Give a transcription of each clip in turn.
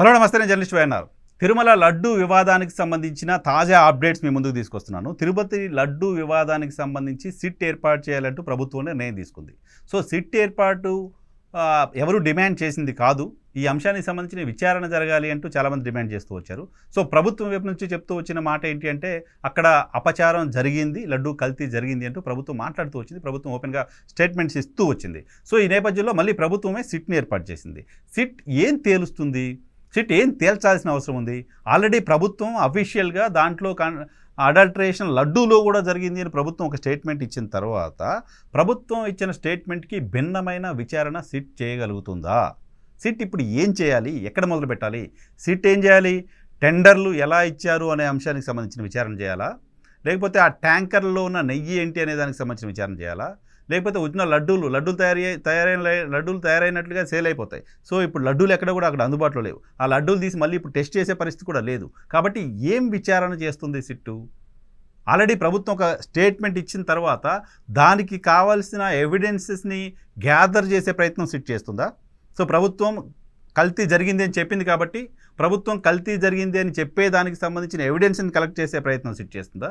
Hello నమస్తే నేను journalist YNR. Tirumala laddu వివాదానికి సంబంధించిన తాజా అప్డేట్స్ మీ ముందుకు తీసుకొస్తున్నాను. తిరుపతి లడ్డు వివాదానికి సంబంధించి సిట్ ఏర్పాటు చేయాలంటూ ప్రభుత్వం నిర్ణయం తీసుకుంది. సో సిట్ ఏర్పాటు ఎవరు డిమాండ్ చేసింది కాదు. ఈ అంశానికి సంబంధించిన విచారణ జరగాలి అంటూ చాలామంది డిమాండ్ చేస్తూ వచ్చారు. సో ప్రభుత్వం వైపు నుంచి చెప్తూ వచ్చిన మాట ఏంటి అంటే అక్కడ అపచారం జరిగింది లడ్డు కల్తీ జరిగింది అంటూ ప్రభుత్వం మాట్లాడుతూ వచ్చింది. ప్రభుత్వం ఓపెన్గా స్టేట్మెంట్స్ ఇస్తూ వచ్చింది. సో ఈ నేపథ్యంలో మళ్ళీ ప్రభుత్వమే సిట్ని ఏర్పాటు చేసింది. సిట్ ఏం తేలుస్తుంది? సిట్ ఏం తేల్చాల్సిన అవసరం ఉంది? ఆల్రెడీ ప్రభుత్వం అఫీషియల్గా దాంట్లో కన్ అడల్ట్రేషన్ లడ్డూలో కూడా జరిగింది అని ప్రభుత్వం ఒక స్టేట్మెంట్ ఇచ్చిన తర్వాత ప్రభుత్వం ఇచ్చిన స్టేట్మెంట్కి భిన్నమైన విచారణ సిట్ చేయగలుగుతుందా? సిట్ ఇప్పుడు ఏం చేయాలి? ఎక్కడ మొదలు పెట్టాలి? సిట్ ఏం చేయాలి? టెండర్లు ఎలా ఇచ్చారు అనే అంశానికి సంబంధించిన విచారణ చేయాలా? లేకపోతే ఆ ట్యాంకర్లో ఉన్న నెయ్యి ఏంటి అనే దానికి సంబంధించిన విచారణ చేయాలా? లేకపోతే వచ్చిన లడ్డూలు లడ్డూలు తయారీ తయారైన లడ్డూలు తయారైనట్లుగా సేల్ అయిపోతాయి. సో ఇప్పుడు లడ్డూలు ఎక్కడ కూడా అక్కడ అందుబాటులో లేవు. ఆ లడ్డూలు తీసి మళ్ళీ ఇప్పుడు టెస్ట్ చేసే పరిస్థితి కూడా లేదు. కాబట్టి ఏం విచారణ చేస్తుంది సిట్టు? ఆల్రెడీ ప్రభుత్వం ఒక స్టేట్మెంట్ ఇచ్చిన తర్వాత దానికి కావాల్సిన ఎవిడెన్సెస్ని గ్యాదర్ చేసే ప్రయత్నం సిట్ చేస్తుందా? సో ప్రభుత్వం కల్తీ జరిగింది అని చెప్పింది కాబట్టి ప్రభుత్వం కల్తీ జరిగింది అని చెప్పేదానికి సంబంధించిన ఎవిడెన్స్ని కలెక్ట్ చేసే ప్రయత్నం సిట్ చేస్తుందా?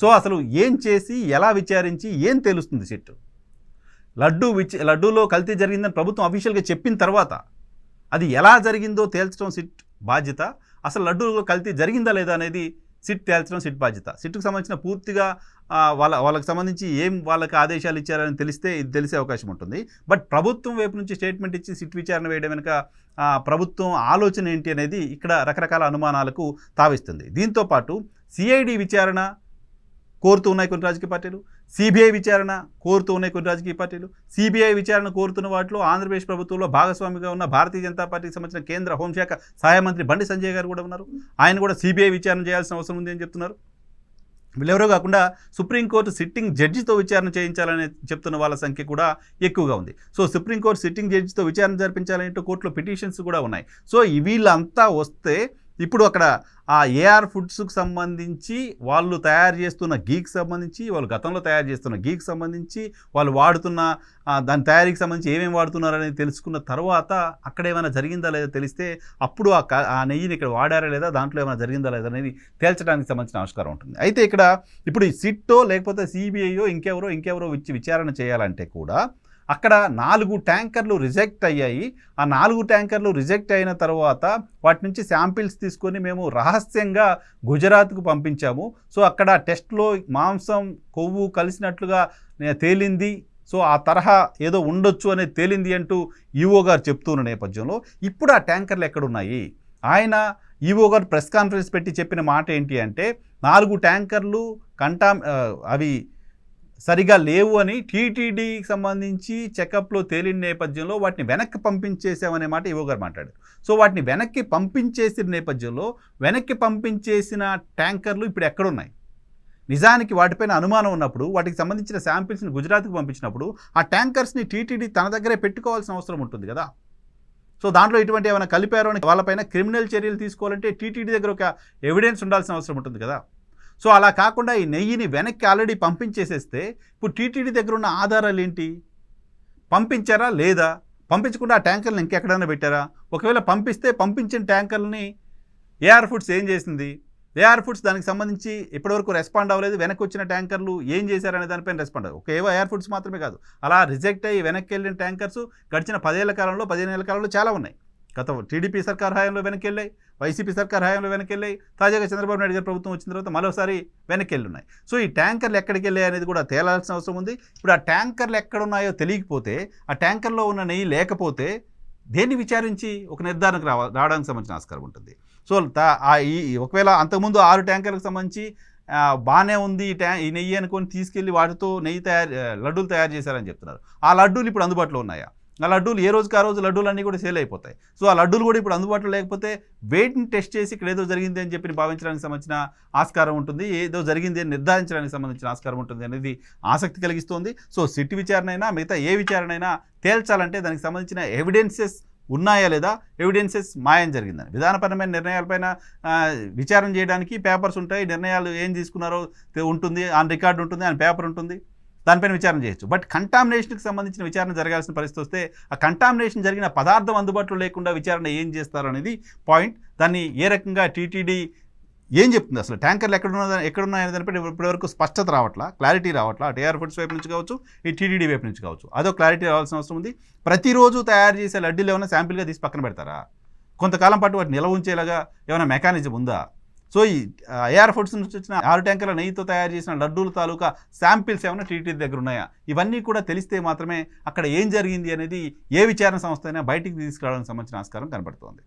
సో అసలు ఏం చేసి ఎలా విచారించి ఏం తెలుస్తుంది సిట్ లడ్డు విచ లడ్డూలో కల్తీ జరిగిందని ప్రభుత్వం అఫీషియల్గా చెప్పిన తర్వాత అది ఎలా జరిగిందో తేల్చడం సిట్ బాధ్యత? అసలు లడ్డూలో కల్తీ జరిగిందా లేదా అనేది సిట్ తేల్చడం సిట్ బాధ్యత. సిట్కు సంబంధించిన పూర్తిగా వాళ్ళ వాళ్ళకి సంబంధించి ఏం వాళ్ళకి ఆదేశాలు ఇచ్చారని తెలిస్తే ఇది తెలిసే అవకాశం ఉంటుంది. బట్ ప్రభుత్వం వైపు నుంచి స్టేట్మెంట్ ఇచ్చి సిట్ విచారణ వేయడం వెనుక ప్రభుత్వం ఆలోచన ఏంటి అనేది ఇక్కడ రకరకాల అనుమానాలకు తావిస్తుంది. దీంతో పాటు సిఐడి విచారణ కోరుతూ ఉన్నాయి కొన్ని రాజకీయ పార్టీలు. సిబిఐ విచారణ కోరుతూ ఉన్నాయి కొన్ని రాజకీయ పార్టీలు. సిబిఐ విచారణ కోరుతున్న వాటిలో ఆంధ్రప్రదేశ్ ప్రభుత్వంలో భాగస్వామిగా ఉన్న భారతీయ జనతా పార్టీకి సంబంధించిన కేంద్ర హోంశాఖ సహాయ మంత్రి బండి సంజయ్ గారు కూడా ఉన్నారు. ఆయన కూడా సిబిఐ విచారణ చేయాల్సిన అవసరం ఉంది అని చెప్తున్నారు. వీళ్ళెవరో కాకుండా సుప్రీంకోర్టు సిట్టింగ్ జడ్జితో విచారణ చేయించాలని చెప్తున్న వాళ్ళ సంఖ్య కూడా ఎక్కువగా ఉంది. సో సుప్రీంకోర్టు సిట్టింగ్ జడ్జితో విచారణ జరిపించాలంటూ కోర్టులో పిటిషన్స్ కూడా ఉన్నాయి. సో ఈ వీళ్ళంతా వస్తే ఇప్పుడు అక్కడ ఆ ఏఆర్ ఫుడ్స్కి సంబంధించి వాళ్ళు తయారు చేస్తున్న గీకి సంబంధించి వాళ్ళు గతంలో తయారు చేస్తున్న గీక్ సంబంధించి వాళ్ళు వాడుతున్న దాని తయారీకి సంబంధించి ఏమేమి వాడుతున్నారు అనేది తెలుసుకున్న తర్వాత అక్కడ ఏమైనా జరిగిందా లేదా తెలిస్తే అప్పుడు ఆ క- ఆ నెయ్యిని ఇక్కడ వాడారా లేదా దాంట్లో ఏమైనా జరిగిందా లేదా అనేది తేల్చడానికి సంబంధించిన ఆవిష్కారం ఉంటుంది. అయితే ఇక్కడ ఇప్పుడు ఈ సిట్టో లేకపోతే సిబిఐయో ఇంకెవరో ఇంకెవరో ఇచ్చి విచారణ చేయాలంటే కూడా అక్కడ నాలుగు ట్యాంకర్లు రిజెక్ట్ అయ్యాయి. ఆ నాలుగు ట్యాంకర్లు రిజెక్ట్ అయిన తర్వాత వాటి నుంచి శాంపిల్స్ తీసుకొని మేము రహస్యంగా గుజరాత్కు పంపించాము. సో అక్కడ టెస్ట్లో మాంసం కొవ్వు కలిసినట్లుగా తేలింది. సో ఆ తరహా ఏదో ఉండొచ్చు అనేది తేలింది అంటూ ఈఓ గారు చెప్తున్న నేపథ్యంలో ఇప్పుడు ఆ ట్యాంకర్లు ఎక్కడున్నాయి? ఆయన ఈఓ గారు ప్రెస్ కాన్ఫరెన్స్ పెట్టి చెప్పిన మాట ఏంటి అంటే నాలుగు ట్యాంకర్లు కంటా అవి సరిగా లేవు అని టీటీడీకి సంబంధించి చెకప్లో తేలిన నేపథ్యంలో వాటిని వెనక్కి పంపించేసామనే మాట ఈవో గారు మాట్లాడారు. సో వాటిని వెనక్కి పంపించేసిన నేపథ్యంలో వెనక్కి పంపించేసిన ట్యాంకర్లు ఇప్పుడు ఎక్కడున్నాయి? నిజానికి వాటిపైన అనుమానం ఉన్నప్పుడు వాటికి సంబంధించిన శాంపిల్స్ని గుజరాత్కి పంపించినప్పుడు ఆ ట్యాంకర్స్ని టీటీడీ తన దగ్గరే పెట్టుకోవాల్సిన అవసరం ఉంటుంది కదా? సో దాంట్లో ఇటువంటి ఏమైనా కలిపారో అని వాళ్ళపైన క్రిమినల్ చర్యలు తీసుకోవాలంటే టీటీడీ దగ్గర ఒక ఎవిడెన్స్ ఉండాల్సిన అవసరం ఉంటుంది కదా? సో అలా కాకుండా ఈ నెయ్యిని వెనక్కి ఆల్రెడీ పంపించేసేస్తే ఇప్పుడు టీటీడీ దగ్గర ఉన్న ఆధారాలు ఏంటి? పంపించారా లేదా? పంపించకుండా ఆ ట్యాంకర్ని ఇంకెక్కడైనా పెట్టారా? ఒకవేళ పంపిస్తే పంపించిన ట్యాంకర్ని ఏఆర్ ఫుడ్స్ ఏం చేసింది? ఏఆర్ ఫుడ్స్ దానికి సంబంధించి ఇప్పటివరకు రెస్పాండ్ అవ్వలేదు. వెనక్కి వచ్చిన ట్యాంకర్లు ఏం చేశారనే దానిపైన రెస్పాండ్ అవ్వదు ఒక ఏవో ఏఆర్ ఫుడ్స్ మాత్రమే కాదు. అలా రిజెక్ట్ అయ్యి వెనక్కి వెళ్ళిన ట్యాంకర్స్ గడిచిన పదేళ్ళ కాలంలో పదిహేను ఏళ్ళ కాలంలో చాలా ఉన్నాయి. గత టీడీపీ సర్కార్ హయాంలో వెనక్కి వెళ్ళాయి వైసీపీ సర్కార్ హయాంలో వెనక్కి వెళ్ళాయి తాజాగా చంద్రబాబు నాయుడు గారి ప్రభుత్వం వచ్చిన తర్వాత మరోసారి వెనక్కి ఉన్నాయి సో ఈ ట్యాంకర్లు ఎక్కడికి వెళ్ళాయి అనేది కూడా తేలాల్సిన అవసరం ఉంది. ఇప్పుడు ఆ ట్యాంకర్లు ఎక్కడున్నాయో తెలియకపోతే ఆ ట్యాంకర్లో ఉన్న నెయ్యి లేకపోతే దేన్ని విచారించి ఒక నిర్ధారణకు రావ రావడానికి సంబంధించిన ఆస్కారం ఉంటుంది. సో ఆ ఈ ఒకవేళ అంతకుముందు ఆరు ట్యాంకర్లకు సంబంధించి బాగానే ఉంది ఈ ట్యా ఈ నెయ్యి అనుకొని తీసుకెళ్ళి వాటితో నెయ్యి తయారు లడ్డూలు తయారు చేశారని చెప్తున్నారు. ఆ లడ్డూలు ఇప్పుడు అందుబాటులో ఉన్నాయా? ఆ లడ్డూలు ఏ రోజుకి ఆ రోజు లడ్డూలు అన్నీ కూడా సేల్ అయిపోతాయి. సో ఆ లడ్డూలు కూడా ఇప్పుడు అందుబాటులో లేకపోతే వెయిట్ని టెస్ట్ చేసి ఇక్కడ ఏదో జరిగింది అని చెప్పి భావించడానికి సంబంధించిన ఆస్కారం ఉంటుంది. ఏదో జరిగింది అని నిర్ధారించడానికి సంబంధించిన ఆస్కారం ఉంటుంది అనేది ఆసక్తి కలిగిస్తోంది. సో సిట్ విచారణ అయినా మిగతా ఏ విచారణ అయినా తేల్చాలంటే దానికి సంబంధించిన ఎవిడెన్సెస్ ఉన్నాయా లేదా? ఎవిడెన్సెస్ మాయం జరిగిందని. విధానపరమైన నిర్ణయాలపైన విచారణ చేయడానికి పేపర్స్ ఉంటాయి. నిర్ణయాలు ఏం తీసుకున్నారో ఉంటుంది. ఆన్ రికార్డు ఉంటుంది. ఆన్ పేపర్ ఉంటుంది. దానిపైన విచారణ చేయొచ్చు. బట్ కంటామినేషన్కి సంబంధించిన విచారణ జరగాల్సిన పరిస్థితి వస్తే ఆ కంటామినేషన్ జరిగిన పదార్థం అందుబాటులో లేకుండా విచారణ ఏం చేస్తారు అనేది పాయింట్. దాన్ని ఏ రకంగా టీటీడీ ఏం చెప్తుంది అసలు? ట్యాంకర్లు ఎక్కడున్న ఎక్కడున్నాయనే దానిపై ఇప్పటివరకు స్పష్టత రావట్లా? క్లారిటీ రావట్లా? టీఆర్ ఫుడ్స్ వైపు నుంచి కావచ్చు ఈ టీటీడీ వైపు నుంచి కావచ్చు. అదో క్లారిటీ రావాల్సిన అవసరం ఉంది. ప్రతిరోజు తయారు చేసే లడ్డీలు ఏమైనా శాంపిల్గా తీసి పక్కన పెడతారా? కొంతకాలం పాటు వాటిని నిల్వ ఉంచేలాగా ఏమైనా మెకానిజం ఉందా? సో ఈ ఏఆర్ ఫుడ్స్ నుంచి వచ్చిన ఆరు ట్యాంకర్ల నెయ్యితో తయారు చేసిన లడ్డూల తాలూకా శాంపిల్స్ ఏమైనా టీటీ దగ్గర ఉన్నాయా? ఇవన్నీ కూడా తెలిస్తే మాత్రమే అక్కడ ఏం జరిగింది అనేది ఏ విచారణ సంస్థ అయినా బయటికి తీసుకురావడానికి సంబంధించిన ఆస్కారం కనబడుతోంది.